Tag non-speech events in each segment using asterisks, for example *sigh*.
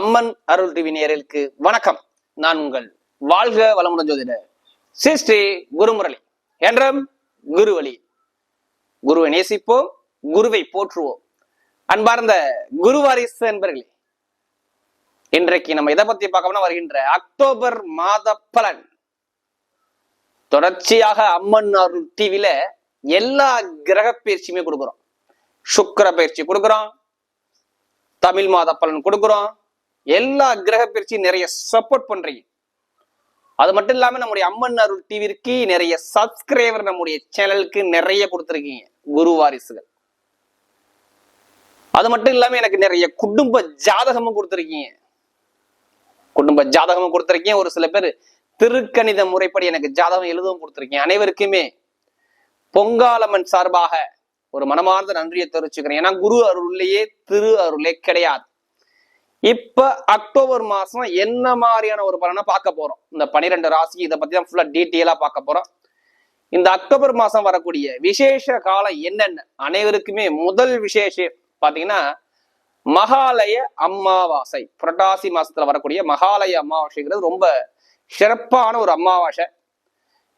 அம்மன் அருள் TV நேரலுக்கு வணக்கம். நான் உங்கள் வாழ்க வளமுடன் ஜோதிடர் ஸ்ரீ ஸ்ரீ குருமுரளி. என்றும் குருவழி. குருவை நேசிப்போம் குருவை போற்றுவோம். அன்பார்ந்த குருவாரிசு என்பர்களே இன்றைக்கு நம்ம எதை பத்தி பார்க்கணும்னா வருகின்ற அக்டோபர் மாத பலன். தொடர்ச்சியாக அம்மன் அருள் டிவில எல்லா கிரக பயிற்சியுமே கொடுக்குறோம். சுக்கர பயிற்சி கொடுக்குறோம். தமிழ் மாத பலன் கொடுக்குறோம். எல்லா கிரக பயிற்சியும் நிறைய சப்போர்ட் பண்றீங்க. அது மட்டும் இல்லாம நம்முடைய அம்மன் அருள் டிவிக்கு நிறைய சப்ஸ்கிரைபர் நம்முடைய சேனலுக்கு நிறைய கொடுத்துருக்கீங்க. குரு வாரிசுகள். அது மட்டும் இல்லாம எனக்கு நிறைய குடும்ப ஜாதகமும் கொடுத்துருக்கீங்க. குடும்ப ஜாதகமும் கொடுத்துருக்கீங்க. ஒரு சில பேர் திருக்கணித முறைப்படி எனக்கு ஜாதகம் எழுதவும் கொடுத்துருக்கீங்க. அனைவருக்குமே பொங்காலம்மன் சார்பாக ஒரு மனமார்ந்த நன்றியை தெரிவிச்சுக்கிறேன். ஏன்னா குரு அருள்லேயே திரு அருளே கிடையாது. இப்ப அக்டோபர் மாசம் என்ன மாதிரியான ஒரு பலனை பார்க்க போறோம்? இந்த பனிரெண்டு ராசி இதை பத்தி தான் ஃபுல்லா டீட்டெயிலா பார்க்க போறோம். இந்த அக்டோபர் மாசம் வரக்கூடிய விசேஷ காலம் என்னென்ன? அனைவருக்குமே முதல் விசேஷம் பாத்தீங்கன்னா மகாலய அமாவாசை புரட்டாசி மாசத்துல வரக்கூடிய மகாலய அமாவாசைங்கிறது ரொம்ப சிறப்பான ஒரு அமாவாசை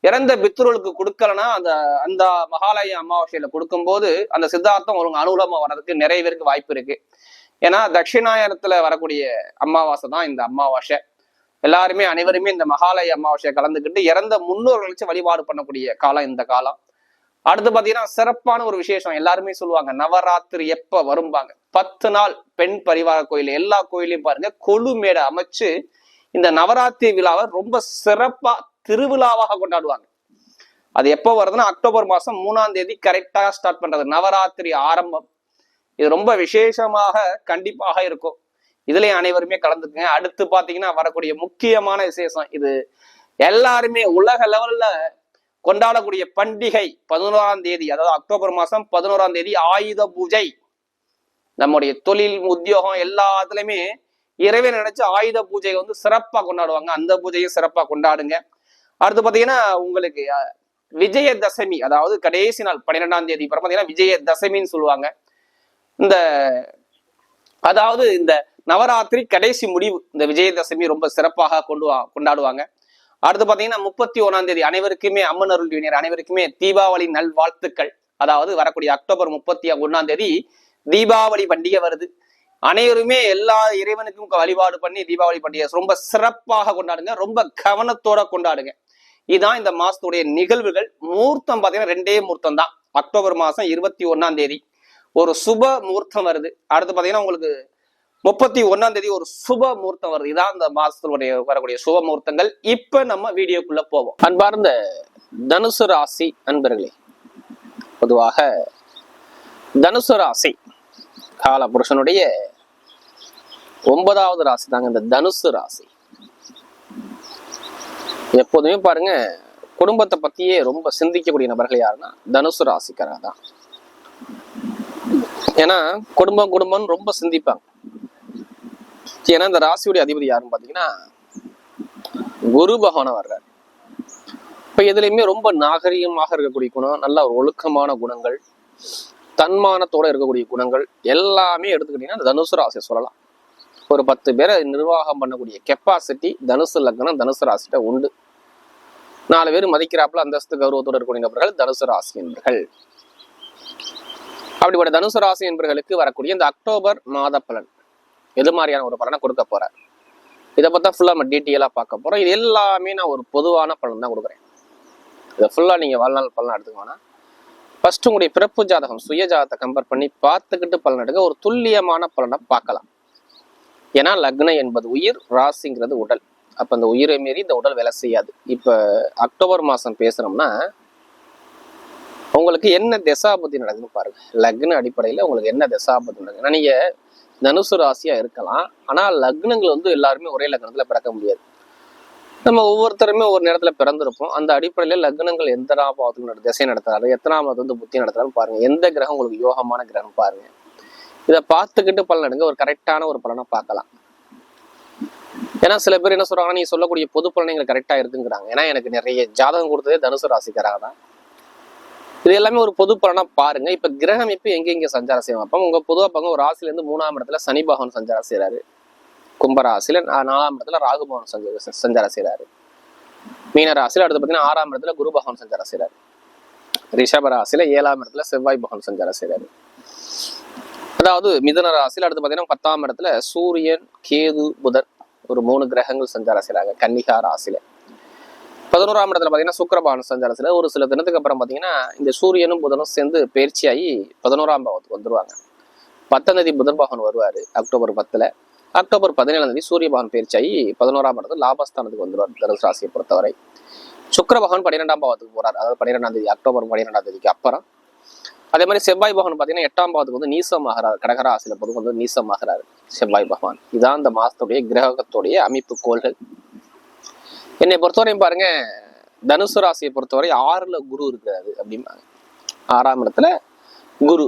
இறந்த பித்ருளுக்கு கொடுக்கலன்னா அந்த அந்த மகாலய அமாவாசையில கொடுக்கும்போது அந்த சித்தார்த்தம் ஒரு அனுகூலமா வர்றதுக்கு நிறைய பேருக்கு வாய்ப்பு இருக்கு. ஏன்னா தட்சிணாயனத்துல வரக்கூடிய அமாவாசை தான் இந்த அமாவாசை எல்லாருமே அனைவருமே இந்த மகாலய அமாவாசையை கலந்துக்கிட்டு இறந்த முன்னோர்கள் வச்சு வழிபாடு பண்ணக்கூடிய காலம் இந்த காலம். அடுத்து பாத்தீங்கன்னா சிறப்பான ஒரு விசேஷம் எல்லாருமே சொல்லுவாங்க. நவராத்திரி எப்ப வரும்பாங்க. பத்து நாள் பெண் பரிவார கோயில். எல்லா கோயிலையும் பாருங்க. கொழு மேடை அமைச்சு இந்த நவராத்திரி விழாவை ரொம்ப சிறப்பா திருவிழாவாக கொண்டாடுவாங்க. அது எப்போ வருதுன்னா அக்டோபர் மாசம் மூணாம் தேதி கரெக்டா ஸ்டார்ட் பண்றது. நவராத்திரி ஆரம்பம். இது ரொம்ப விசேஷமாக கண்டிப்பாக இருக்கும். இதுலயும் அனைவருமே கலந்துக்குங்க. அடுத்து பாத்தீங்கன்னா வரக்கூடிய முக்கியமான விசேஷம் இது. எல்லாருமே உலக லெவல்ல கொண்டாடக்கூடிய பண்டிகை பதினோராம் தேதி அதாவது அக்டோபர் மாசம் பதினோராம் தேதி ஆயுத பூஜை. நம்முடைய தொழில் உத்தியோகம் எல்லாத்துலயுமே இறைவன் நினைச்சு ஆயுத பூஜையை வந்து சிறப்பா கொண்டாடுவாங்க. அந்த பூஜையும் சிறப்பா கொண்டாடுங்க. அடுத்து பாத்தீங்கன்னா உங்களுக்கு விஜயதசமி அதாவது கடைசி நாள் பன்னிரெண்டாம் தேதி அப்புறம் பாத்தீங்கன்னா விஜயதசமின்னு சொல்லுவாங்க. இந்த அதாவது இந்த நவராத்திரி கடைசி முடிவு இந்த விஜயதசமி ரொம்ப சிறப்பாக கொண்டு வா- கொண்டாடுவாங்க. அடுத்து பார்த்தீங்கன்னா முப்பத்தி ஒண்ணாம் தேதி அனைவருக்குமே அம்மன் அருள் வினர் அனைவருக்குமே தீபாவளி நல் வாழ்த்துக்கள் அதாவது வரக்கூடிய அக்டோபர் முப்பத்தி ஒன்றாம் தேதி தீபாவளி பண்டிகை வருது. அனைவருமே எல்லா இறைவனுக்கும் வழிபாடு பண்ணி தீபாவளி பண்டிகை ரொம்ப சிறப்பாக கொண்டாடுங்க ரொம்ப கவனத்தோட கொண்டாடுங்க. இதுதான் இந்த மாசத்துடைய நிகழ்வுகள். முகூர்த்தம் பார்த்தீங்கன்னா ரெண்டே முகூர்த்தம் தான். அக்டோபர் மாசம் இருபத்தி ஒன்னாம் தேதி. ஒரு சுப முகூர்த்தம் வருது. அடுத்து பாத்தீங்கன்னா உங்களுக்கு முப்பத்தி ஒண்ணாம் தேதி ஒரு சுப முகூர்த்தம் வருது. இதான் அந்த மாசத்துடைய வரக்கூடிய சுப முகூர்த்தங்கள். இப்ப நம்ம வீடியோக்குள்ள போவோம். அன்பார்ந்த தனுசு ராசி அன்பர்களே பொதுவாக தனுசு ராசி கால புருஷனுடைய ஒன்பதாவது ராசி தாங்க இந்த தனுசு ராசி. எப்போதுமே பாருங்க குடும்பத்தை பத்தியே ரொம்ப சிந்திக்கக்கூடிய நபர்கள் யாருன்னா தனுசு ராசிக்காரங்க தான். ஏன்னா குடும்பம் குடும்பம்னு ரொம்ப சிந்திப்பாங்க. ஏன்னா இந்த ராசியுடைய அதிபதி யாருன்னு பாத்தீங்கன்னா குரு பகவான வர்றார். இப்ப எதுலையுமே ரொம்ப நாகரிகமாக இருக்கக்கூடிய குணம் நல்ல ஒரு ஒழுக்கமான குணங்கள் தன்மானத்தோட இருக்கக்கூடிய குணங்கள் எல்லாமே எடுத்துக்கிட்டீங்கன்னா இந்த தனுசு ராசியை சொல்லலாம். ஒரு பத்து பேரை நிர்வாகம் பண்ணக்கூடிய கெப்பாசிட்டி தனுசு லக்னம் தனுசு ராசிட்ட உண்டு. நாலு பேர் மதிக்கிறாப்புல அந்தஸ்து கௌரவத்தோடு இருக்கக்கூடிய நபர்கள் தனுசு ராசி என்பர்கள் அப்படிப்பட்ட தனுசு ராசி என்பர்களுக்கு வரக்கூடிய இந்த அக்டோபர் மாத பலன். எது மாதிரியான ஒரு பலனை கொடுக்க போறார்? இதை பற்றி ஃபுல்லாக நம்ம டீட்டெயிலாக பார்க்க போகிறோம் இது எல்லாமே நான் ஒரு பொதுவான பலன் தான் கொடுக்குறேன். இதை ஃபுல்லாக நீங்கள் வாழ்நாள் பலன் எடுத்துக்கோனா ஃபஸ்ட்டு உங்களுடைய பிறப்பு ஜாதகம் சுய ஜாதகத்தை கம்பேர் பண்ணி பார்த்துக்கிட்டு பலன் எடுக்க ஒரு துல்லியமான பலனை பார்க்கலாம். ஏன்னா லக்னம் என்பது உயிர் ராசிங்கிறது உடல். அப்போ அந்த உயிரை மீறி இந்த உடல் வேலை செய்யாது. இப்போ அக்டோபர் மாதம் பேசுகிறோம்னா உங்களுக்கு என்ன தசாபதி நடக்குதுன்னு பாருங்க. லக்ன அடிப்படையில் உங்களுக்கு என்ன தசாபதி நடக்குதுன்னா நீங்கள் நீங்க தனுசு ராசியா இருக்கலாம். ஆனால் லக்னங்கள் வந்து எல்லாருமே ஒரே லக்னத்தில் பிறக்க முடியாது. நம்ம ஒவ்வொருத்தருமே ஒரு நேரத்தில் பிறந்திருப்போம். அந்த அடிப்படையில் லக்னங்கள் எந்த பாவத்துக்கு நட திசை நடத்துறாரு எத்தனாம் வந்து புத்தி நடத்துறாருன்னு பாருங்க. எந்த கிரகம் உங்களுக்கு யோகமான கிரகம் பாருங்க. இதை பார்த்துக்கிட்டு பலன் எடுங்க. ஒரு கரெக்டான ஒரு பலனை பார்க்கலாம். ஏன்னா சில பேர் என்ன சொல்றாங்கன்னா நீ சொல்லக்கூடிய பொது பலன் எங்களுக்கு கரெக்டா இருக்குங்கிறாங்க. ஏன்னா எனக்கு நிறைய ஜாதகம் கொடுத்ததே தனுசு ராசிக்காராக தான். இது எல்லாமே ஒரு பொது பலனா பாருங்க. இப்ப கிரகம் இப்ப எங்க எங்க சஞ்சாரம் செய்வோம் அப்ப உங்க பொதுவா பாங்க ஒரு ராசில இருந்து மூணாம் இடத்துல சனி பகவான் சஞ்சாரம் செய்யறாரு கும்பராசில நாலாம் இடத்துல ராகு பகவான் சஞ்சார சஞ்சாரம் செய்யறாரு மீன ராசியில அடுத்து பார்த்தீங்கன்னா ஆறாம் இடத்துல குரு பகவான் சஞ்சாரம் செய்யறாரு ரிஷப ராசியில ஏழாம் இடத்துல செவ்வாய் பகவான் சஞ்சாரம் செய்யறாரு அதாவது மிதன ராசியில அடுத்து பார்த்தீங்கன்னா பத்தாம் இடத்துல சூரியன் கேது புதன் ஒரு மூணு கிரகங்கள் சஞ்சாரம் செய்கிறாங்க கன்னிகா ராசியில. பதினோராம் இடத்துல பார்த்தீங்கன்னா சுக்கிரபான சஞ்சாரத்தில் ஒரு சில தினத்துக்கு அப்புறம் பார்த்தீங்கன்னா இந்த சூரியனும் புதனும் சேர்ந்து பயிற்சியாகி பதினோராம் பாவத்துக்கு வந்துருவாங்க. பத்தாம் தேதி புதன் பகவான் வருவாரு அக்டோபர் பத்துல. அக்டோபர் பதினேழாம் தேதி சூரிய பகவான் பயிற்சியாகி பதினோராம் இடத்துல லாபஸ்தானத்துக்கு வந்துருவார் தனுசு ராசியை பொறுத்தவரை. சுக்கிர பகவான் பன்னிரெண்டாம் பாவத்துக்கு போறார் அதாவது பன்னிரெண்டாம் தேதி அக்டோபர் பன்னிரெண்டாம் தேதிக்கு அப்புறம். அதே மாதிரி செவ்வாய் பகவான் பார்த்தீங்கன்னா எட்டாம் பாவத்துக்கு வந்து நீசமாகிறார் கடகராசியில பொதுவாக வந்து நீசமாகிறார் செவ்வாய் பகவான். இதான் அந்த மாசத்துடைய கிரகத்துடைய அமைப்பு கோள்கள். என்னை பொறுத்தவரையும் பாருங்க தனுசு ராசியை பொறுத்தவரை ஆறுல குரு இருக்கிறாரு அப்படிம்பாங்க. ஆறாம் இடத்துல குரு.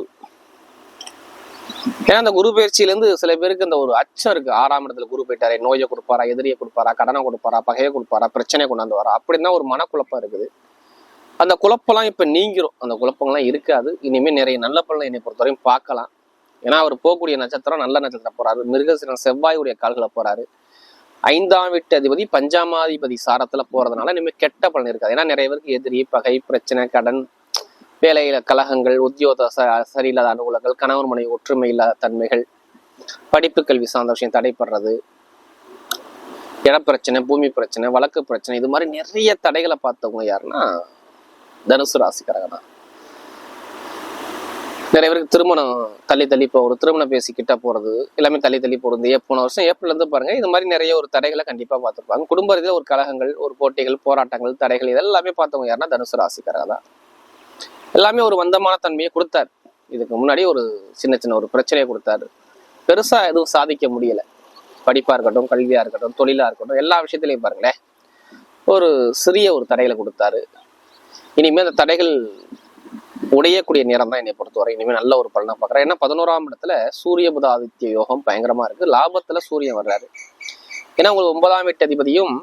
ஏன்னா அந்த குரு பயிற்சியில இருந்து சில பேருக்கு இந்த ஒரு அச்சம் இருக்கு. ஆறாம் இடத்துல குரு போயிட்டாரே நோயை கொடுப்பாரா எதிரியை கொடுப்பாரா கடனை கொடுப்பாரா பகையை கொடுப்பாரா பிரச்சனையை கொண்டாந்து வரா அப்படின்னா ஒரு மனக்குழப்பம் இருக்குது. அந்த குழப்பம்லாம் இப்ப நீங்கிரும். அந்த குழப்பங்கள்லாம் இருக்காது. இனிமேல் நிறைய நல்ல பலனை என்னை பொறுத்தவரையும் பார்க்கலாம். ஏன்னா அவர் போகக்கூடிய நட்சத்திரம் நல்ல நட்சத்திரம் போறாரு. மிருகசிரன் செவ்வாயுடைய கால்களை போறாரு. ஐந்தாம் வீட்டு அதிபதி பஞ்சாமாதிபதி சாரத்துல போறதுனால இனிமே கெட்ட பலன் இருக்காது. ஏன்னா நிறைய பேருக்கு எதிரி பகை பிரச்சனை கடன் வேலையில கலகங்கள் உத்தியோக ச சரியில்லாத அனுகூலங்கள் கணவன் மனைவி ஒற்றுமை இல்லாத தன்மைகள் படிப்பு கல்வி சார்ந்த விஷயம் தடைப்படுறது இடப்பிரச்சனை பூமி பிரச்சனை வழக்கு பிரச்சனை இது மாதிரி நிறைய தடைகளை பார்த்தவங்க யாருன்னா தனுசு ராசிக்காரங்க தான். நிறைய பேருக்கு திருமணம் தள்ளி தள்ளி இப்போ ஒரு திருமணம் பேசி கிட்ட போறது எல்லாமே தள்ளி தள்ளி போகிறது ஏ- போன வருஷம் ஏப்ரல்லேருந்து இருந்து பாருங்க இது மாதிரி நிறைய ஒரு தடைகளை கண்டிப்பா பார்த்துருப்பாங்க. குடும்ப ரீதியில் ஒரு கலகங்கள் ஒரு போட்டிகள் போராட்டங்கள் தடைகள் இதெல்லாமே பார்த்தவங்க யாருன்னா தனுசு ராசிக்காரங்க தான். எல்லாமே ஒரு மந்தமான தன்மையை கொடுத்தாரு. இதுக்கு முன்னாடி ஒரு சின்ன சின்ன ஒரு பிரச்சனையை கொடுத்தாரு. பெருசா எதுவும் சாதிக்க முடியல. படிப்பா இருக்கட்டும் கல்வியா இருக்கட்டும் தொழிலா இருக்கட்டும் எல்லா விஷயத்திலையும் பாருங்களேன் ஒரு சிறிய ஒரு தடைகளை கொடுத்தாரு. இனிமேல் அந்த தடைகள் உடையக்கூடிய நேரம் தான் என்னை பொறுத்தவரை. இனிமே நல்ல ஒரு பலனை பார்க்குறேன். ஏன்னா பதினோராம் இடத்துல சூரிய புத ஆதித்ய யோகம் பயங்கரமா இருக்கு. லாபத்துல சூரியன் வர்றாரு. ஏன்னா உங்களுக்கு ஒன்பதாம் வீட்டு அதிபதியும்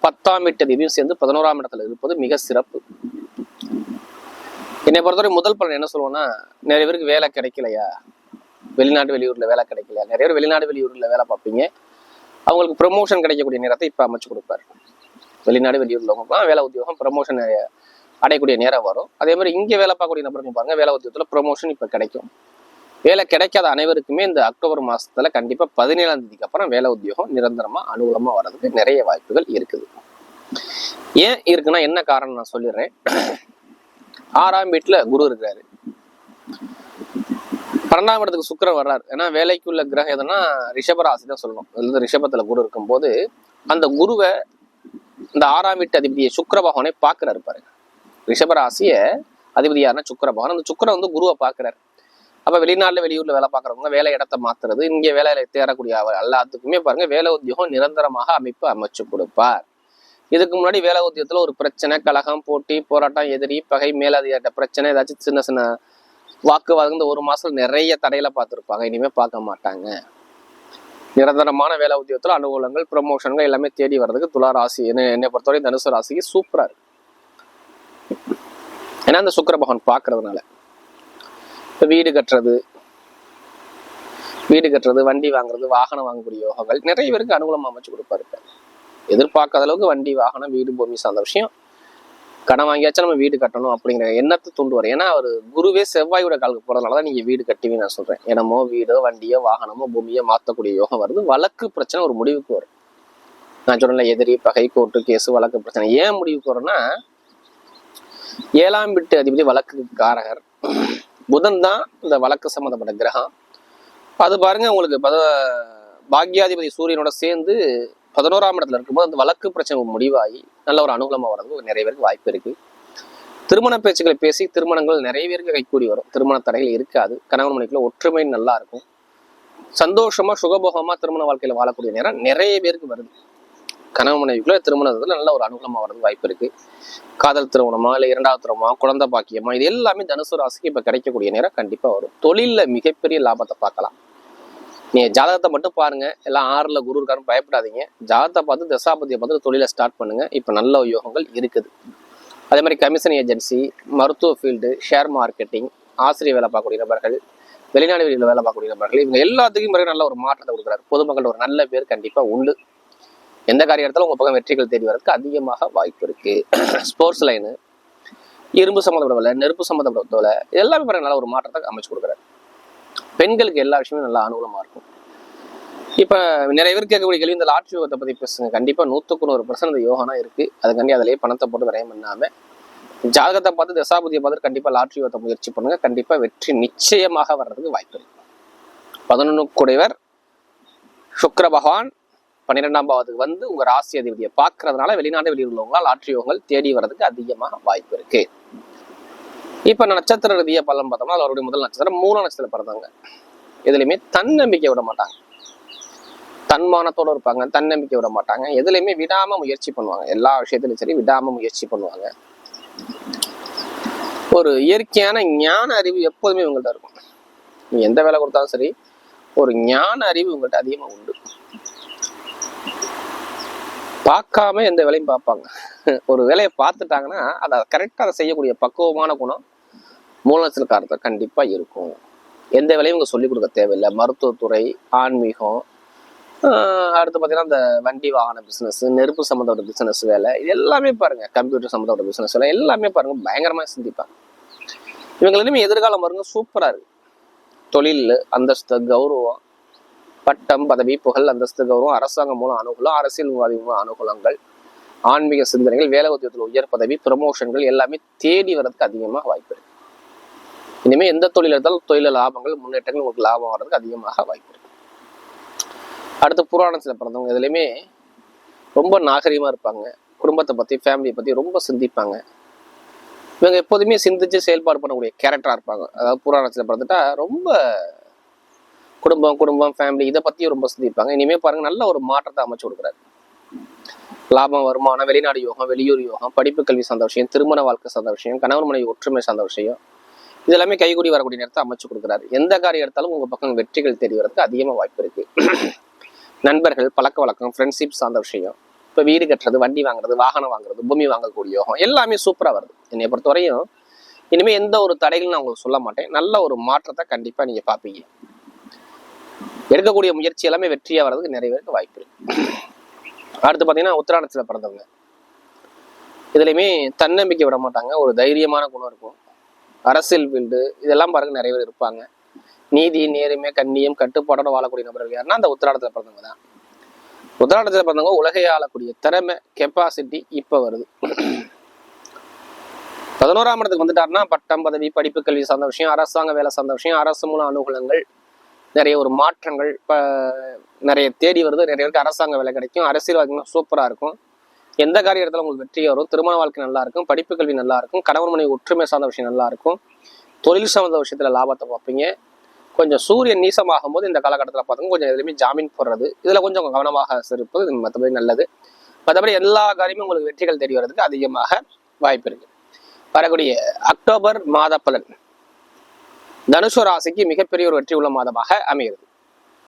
பத்தாம் வீட்டு அதிபதியும் சேர்ந்து பதினோராம் இடத்துல இருப்பது மிக சிறப்பு. என்னை பொறுத்தவரை முதல் பலன் என்ன சொல்லுவோம்னா நிறைய பேருக்கு வேலை கிடைக்கலையா? வெளிநாட்டு வெளியூர்ல வேலை கிடைக்கலையா? நிறைய பேர் வெளிநாடு வெளியூர்ல வேலை பார்ப்பீங்க. அவங்களுக்கு ப்ரமோஷன் கிடைக்கக்கூடிய நேரத்தை இப்ப அமைச்சு கொடுப்பாரு. வெளிநாடு வெளியூர்ல வேலை உத்தியோகம் ப்ரமோஷன் அடையக்கூடிய நேரம் வரும். அதே மாதிரி இங்க வேலை பார்க்கக்கூடிய நபர்கள் பாருங்க வேலை உத்தியோகத்துல ப்ரொமோஷன் இப்ப கிடைக்கும். வேலை கிடைக்காத அனைவருக்குமே இந்த அக்டோபர் மாசத்துல கண்டிப்பா பதினேழாம் தேதிக்கு அப்புறம் வேலை உத்தியோகம் நிரந்தரமா அனுகூலமா வர்றதுக்கு நிறைய வாய்ப்புகள் இருக்குது. ஏன் இருக்குன்னா என்ன காரணம் நான் சொல்லிடுறேன். ஆறாம் வீட்டுல குரு இருக்கிறாரு. பன்னெண்டாம் இடத்துக்கு சுக்கிரன் வர்றாரு. ஏன்னா வேலைக்குள்ள கிரகம் எதுனா ரிஷபராசி தான் சொல்லணும். இது இருந்து ரிஷபத்துல குரு இருக்கும்போது அந்த குருவை இந்த ஆறாம் வீட்டு அதிபதியை சுக்கர பகவானை பார்க்கிறாரு பாருங்க. ரிஷபராசிய அதிபதி யாருன்னா சுக்கிர பகவான். அந்த சுக்கிரன் வந்து குருவை பார்க்கிறாரு. அப்ப வெளிநாட்டுல வெளியூர்ல வேலை பார்க்கறவங்க வேலை இடத்த மாத்துறது இங்கே வேலையில தேரக்கூடிய எல்லாத்துக்குமே பாருங்க வேலை உத்தியோகம் நிரந்தரமாக அமைப்பு அமைச்சு கொடுப்பார். இதுக்கு முன்னாடி வேலை உத்தியோகத்துல ஒரு பிரச்சனை கழகம் போட்டி போராட்டம் எதிரி பகை மேலதிகாரிட்ட பிரச்சனை ஏதாச்சும் சின்ன சின்ன வாக்குவாதம் இந்த ஒரு மாசத்துல நிறைய தடையில பார்த்துருப்பாங்க. இனிமே பார்க்க மாட்டாங்க. நிரந்தரமான வேலை உத்தியோகத்துல அனுகூலங்கள் ப்ரமோஷன்கள் எல்லாமே தேடி வர்றதுக்கு துலா ராசி என்ன என்னை பொறுத்தவரை தனுசு ராசிக்கு சூப்பரா இருக்கு. ஏன்னா அந்த சுக்கர பகவான் பார்க்கறதுனால. இப்ப வீடு கட்டுறது வீடு கட்டுறது வண்டி வாங்குறது வாகனம் வாங்கக்கூடிய யோகங்கள் நிறைய பேருக்கு அனுகூலமாக அமைச்சு கொடுப்பாரு எதிர்பார்க்காத அளவுக்கு வண்டி வாகனம் வீடு பூமி சார்ந்த விஷயம். கடன் வாங்கியாச்சும் நம்ம வீடு கட்டணும் அப்படிங்கிற எண்ணத்தை தூண்டுவார். ஏன்னா அவர் குருவே செவ்வாயோட காலுக்கு போகிறதுனால தான் நீங்க வீடு கட்டுவீங்க நான் சொல்றேன். இடமோ வீடோ வண்டியோ வாகனமோ பூமியோ மாத்தக்கூடிய யோகம் வருது. வழக்கு பிரச்சனை ஒரு முடிவுக்கு வரும். நான் சொன்னல எதிரி பகை கோர்ட்டு கேஸு வழக்கு பிரச்சனை. ஏன் முடிவுக்கு வரும்னா ஏழாம் வீட்டு அதிபதி வழக்கு காரகர். புதன் தான் இந்த வழக்கு சம்மந்தப்பட்ட கிரகம். அது பாருங்க உங்களுக்கு பத பாக்யாதிபதி சூரியனோட சேர்ந்து பதினோராம் இடத்துல இருக்கும்போது அந்த வழக்கு பிரச்சனை முடிவாகி நல்ல ஒரு அனுகூலமா வர்றதுக்கு நிறைய பேருக்கு வாய்ப்பு இருக்கு. திருமண பேச்சுக்களை பேசி திருமணங்கள் நிறைய பேருக்கு கைக்கூடி வரும். திருமண தடைகள் இருக்காது. கணவன் மனைக்குள்ள ஒற்றுமை நல்லா இருக்கும். சந்தோஷமா சுகபோகமா திருமண வாழ்க்கையில வாழக்கூடிய நேரம் நிறைய பேருக்கு வருது. கணவன் மனைவிக்குள்ள திருமணத்துல நல்ல ஒரு அனுகூலமா வரது வாய்ப்பு இருக்கு. காதல் திருமணமா இல்ல இரண்டாவது திருமணமா குழந்தை பாக்கியமா இது எல்லாமே தனுசு ராசிக்கு இப்ப கிடைக்கக்கூடிய நேரம் கண்டிப்பா வரும். தொழில மிகப்பெரிய லாபத்தை பார்க்கலாம். நீங்க ஜாதகத்தை மட்டும் பாருங்க. எல்லாம் ஆறுல குரு இருக்காருன்னு பயப்படாதீங்க. ஜாதகத்தை பார்த்து தசாபதியை பார்த்து தொழிலை ஸ்டார்ட் பண்ணுங்க. இப்ப நல்ல யோகங்கள் இருக்குது. அதே மாதிரி கமிஷன் ஏஜென்சி மருத்துவ ஃபீல்டு ஷேர் மார்க்கெட்டிங் ஆசிரியர் வேலை பார்க்கக்கூடிய நபர்கள் வெளிநாடு வெளியில் வேலை பார்க்கக்கூடிய நபர்கள் இவங்க எல்லாத்துக்கும் பிறகு நல்ல ஒரு மாற்றத்தை கொடுக்குறாரு. பொதுமக்கள் ஒரு நல்ல பேர் கண்டிப்பா உண்டு. எந்த காரியத்தில் உங்கள் பக்கம் வெற்றிகள் தேடி வரதுக்கு அதிகமாக வாய்ப்பு இருக்கு. ஸ்போர்ட்ஸ் லைனு இரும்பு சம்மந்தப்பட்ட வேலை நெருப்பு சம்மந்தப்பட்ட வேலை எல்லாமே பாருங்க நல்ல ஒரு மாற்றத்தை அமைச்சு கொடுக்குறாரு. பெண்களுக்கு எல்லா விஷயமும் நல்லா அனுகூலமாக இருக்கும். இப்போ நிறைய பேர் கேட்கக்கூடிய கேள்வி இந்த லாட்ரி யோகத்தை பற்றி பேசுங்க. கண்டிப்பாக நூற்றுக்கு நூறு பர்சன்ட் அந்த யோகனா இருக்கு. அதுக்காண்டி அதிலேயே பணத்தை போட்டு விரயம் பண்ணாமல் ஜாதகத்தை பார்த்து தசாபதியை பார்த்து கண்டிப்பாக லாட்ரி யோகத்தை முயற்சி பண்ணுங்க. கண்டிப்பாக வெற்றி நிச்சயமாக வர்றதுக்கு வாய்ப்பு இருக்கு. பதினொன்று கூடையவர் சுக்கர பகவான் பன்னிரெண்டாம் பாவத்துக்கு வந்து உங்க ராசி அதிபதியை பார்க்கறதுனால வெளிநாடு வெளியில் உள்ளவங்களால் ஆற்றியவங்கள் தேடி வர்றதுக்கு அதிகமாக வாய்ப்பு இருக்கு. இப்ப நட்சத்திர ரீதியா பலன் பார்த்தோம்னா அது அவருடைய முதல் நட்சத்திரம் மூல நட்சத்திரம் பிறந்தவங்க. எதுலையுமே தன்னம்பிக்கை விட மாட்டாங்க. தன்மானத்தோட இருப்பாங்க தன்னம்பிக்கை விட மாட்டாங்க. எதுலையுமே விடாம முயற்சி பண்ணுவாங்க. எல்லா விஷயத்திலும் சரி விடாம முயற்சி பண்ணுவாங்க. ஒரு இயற்கையான ஞான அறிவு எப்போதுமே இவங்கள்ட்ட இருக்கும். நீ எந்த வேலை கொடுத்தாலும் சரி ஒரு ஞான அறிவு உங்கள்கிட்ட அதிகமா உண்டு. பார்க்காம எந்த வேலையும் பார்ப்பாங்க. ஒரு வேலையை பார்த்துட்டாங்கன்னா அதை கரெக்டாக அதை செய்யக்கூடிய பக்குவமான குணம் மூலநட்சத்திரக்காரத்தை கண்டிப்பாக இருக்கும். எந்த வேலையும் இவங்க சொல்லிக் கொடுக்க தேவையில்லை. மருத்துவத்துறை ஆன்மீகம் அடுத்து பார்த்தீங்கன்னா இந்த வண்டி வாகன பிஸ்னஸ் நெருப்பு சம்மந்தப்பட்ட பிஸ்னஸ் வேலை இது எல்லாமே பாருங்க. கம்ப்யூட்டர் சம்மந்தப்பட்ட பிஸ்னஸ் வேலை எல்லாமே பாருங்க. பயங்கரமாக சிந்திப்பாங்க. இவங்களுமே எதிர்காலம் பாருங்க சூப்பராக இருக்கு. தொழில் அந்தஸ்து கௌரவம் பட்டம் பதவி புகழ் அந்தஸ்து கௌரவம் அரசாங்கம் மூலம் அனுகூலம் அரசியல்வாதி மூலம் அனுகூலங்கள் ஆன்மீக சிந்தனைகள் வேலை உத்தியத்தில் உயர் பதவி ப்ரமோஷன்கள் எல்லாமே தேடி வர்றதுக்கு அதிகமாக வாய்ப்பு இருக்கு. இனிமே எந்த தொழில் எடுத்தாலும் தொழில லாபங்கள் முன்னேற்றங்கள் உங்களுக்கு லாபம் வர்றதுக்கு அதிகமாக வாய்ப்பு இருக்கு. அடுத்து புராணத்தில் பிறந்தவங்க இதுலையுமே ரொம்ப நாகரிகமாக இருப்பாங்க. குடும்பத்தை பற்றி ஃபேமிலியை பற்றி ரொம்ப சிந்திப்பாங்க. இவங்க எப்போதுமே சிந்திச்சு செயல்பாடு பண்ணக்கூடிய கேரக்டராக இருப்பாங்க. அதாவது புராணத்தில் பிறந்துட்டா ரொம்ப குடும்பம் குடும்பம் ஃபேமிலி இதை பற்றியும் ரொம்ப சிந்திப்பாங்க. இனிமே பாருங்க நல்ல ஒரு மாற்றத்தை அமைச்சு கொடுக்குறாரு. லாபம் வருமானம் வெளிநாடு யோகம் வெளியூர் யோகம் படிப்பு கல்வி சார்ந்த விஷயம் திருமண வாழ்க்கை சார்ந்த விஷயம் கணவன் மனைவி ஒற்றுமை சார்ந்த விஷயம் இது எல்லாமே கைகூடி வரக்கூடிய நேரத்தை அமைச்சு கொடுக்குறாரு. எந்த காரியம் எடுத்தாலும் உங்கள் பக்கம் வெற்றிகள் தெரிய அதிகமாக வாய்ப்பு இருக்கு. *clears throat* நண்பர்கள் பழக்க வழக்கம் ஃப்ரெண்ட்ஷிப் சார்ந்த விஷயம் இப்போ வீடு கட்டுறது வண்டி வாங்குறது வாகனம் வாங்குறது பூமி வாங்கக்கூடிய யோகம் எல்லாமே சூப்பராக வருது. என்னை பொறுத்தவரையும் இனிமேல் எந்த ஒரு தடைகளும் நான் உங்களுக்கு சொல்ல மாட்டேன். நல்ல ஒரு மாற்றத்தை கண்டிப்பாக நீங்கள் பார்ப்பீங்க. எடுக்கக்கூடிய முயற்சி எல்லாமே வெற்றியா வர்றதுக்கு நிறைய பேருக்கு வாய்ப்பு இருக்கு. அடுத்து பாத்தீங்கன்னா உத்திராடத்துல பிறந்தவங்க. இதுலயுமே தன்னம்பிக்கை விட மாட்டாங்க. ஒரு தைரியமான குணம் இருக்கும். அரசியல் ஃபீல்டு இதெல்லாம் பாருங்க நிறைய பேர் இருப்பாங்க. நீதி நேர்மை கண்ணியம் கட்டுப்பாடோட வாழக்கூடிய நபர்கள் யாருன்னா அந்த உத்திராடத்துல பிறந்தவங்க தான். உத்திராடத்துல பிறந்தவங்க உலகை ஆளக்கூடிய திறமை கெப்பாசிட்டி இப்ப வருது. பதினோராம் இடத்துக்கு வந்துட்டாருன்னா பட்டம் பதவி படிப்பு கல்வி சார்ந்த விஷயம் அரசாங்க வேலை சார்ந்த விஷயம் அரசு மூல அனுகூலங்கள் நிறைய ஒரு மாற்றங்கள் இப்போ நிறைய தேடி வருது. நிறைய பேருக்கு அரசாங்க வேலை கிடைக்கும். அரசியல்வாதிகள் சூப்பராக இருக்கும். எந்த காரிய இடத்துல உங்களுக்கு வெற்றி வரும்? திருமண வாழ்க்கை நல்லா இருக்கும். படிப்பு கல்வி நல்லா இருக்கும். கணவன் மனைவி ஒற்றுமை சார்ந்த விஷயம் நல்லா இருக்கும். தொழில் சம்மந்த விஷயத்துல லாபத்தை பார்ப்பீங்க. கொஞ்சம் சூரியன் நீசமாகும் போது இந்த காலகட்டத்தில் பார்த்தோங்க கொஞ்சம் எதுலையுமே ஜாமீன் போடுறது. இதில் கொஞ்சம் கவனமாக இருப்பது மற்றபடி நல்லது. மற்றபடி எல்லா காரியமும் உங்களுக்கு வெற்றிகள் தெரிய வர்றதுக்கு அதிகமாக வாய்ப்பு இருக்கு. வரக்கூடிய அக்டோபர் மாத பலன். தனுசு ராசிக்கு மிகப்பெரிய ஒரு வெற்றி உள்ள மாதமாக அமைகிறது.